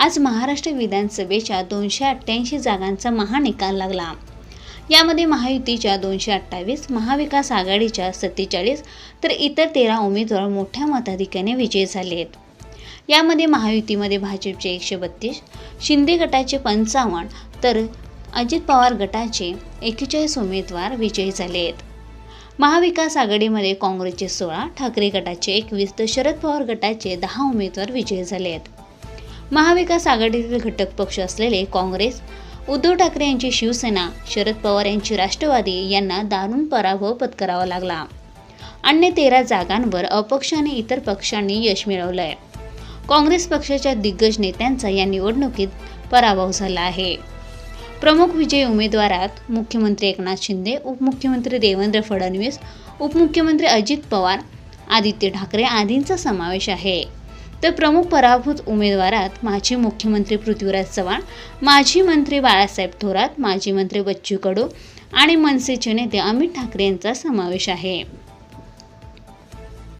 आज महाराष्ट्र विधानसभेच्या दोनशे अठ्ठ्याऐंशी जागांचा महानिकाल लागला. यामध्ये महायुतीच्या दोनशे अठ्ठावीस महाविकास आघाडीच्या सत्तेचाळीस तर इतर तेरा उमेदवार मोठ्या मताधिक्याने विजयी झाले आहेत यामध्ये महायुतीमध्ये भाजपचे एकशे बत्तीस शिंदे गटाचे पंचावन्न तर अजित पवार गटाचे एकेचाळीस उमेदवार विजयी झाले आहेत महाविकास आघाडीमध्ये काँग्रेसचे सोळा ठाकरे गटाचे एकवीस तर शरद पवार गटाचे दहा उमेदवार विजयी झाले आहेत महाविकास आघाडीतील घटक पक्ष असलेले काँग्रेस उद्धव ठाकरे यांची शिवसेना शरद पवार यांची राष्ट्रवादी यांना दारुण पराभव पत्करावा लागला. अन्य तेरा जागांवर अपक्ष आणि इतर पक्षांनी यश मिळवलं आहे काँग्रेस पक्षाच्या दिग्गज नेत्यांचा या निवडणुकीत पराभव झाला आहे. प्रमुख विजयी उमेदवारात मुख्यमंत्री एकनाथ शिंदे उपमुख्यमंत्री देवेंद्र फडणवीस उपमुख्यमंत्री अजित पवार आदित्य ठाकरे आदींचा समावेश आहे. तर प्रमुख पराभूत उमेदवारात माजी मुख्यमंत्री पृथ्वीराज चव्हाण माजी मंत्री बाळासाहेब थोरात माजी मंत्री बच्चू कडू आणि मनसेचे नेते अमित ठाकरे यांचा समावेश आहे.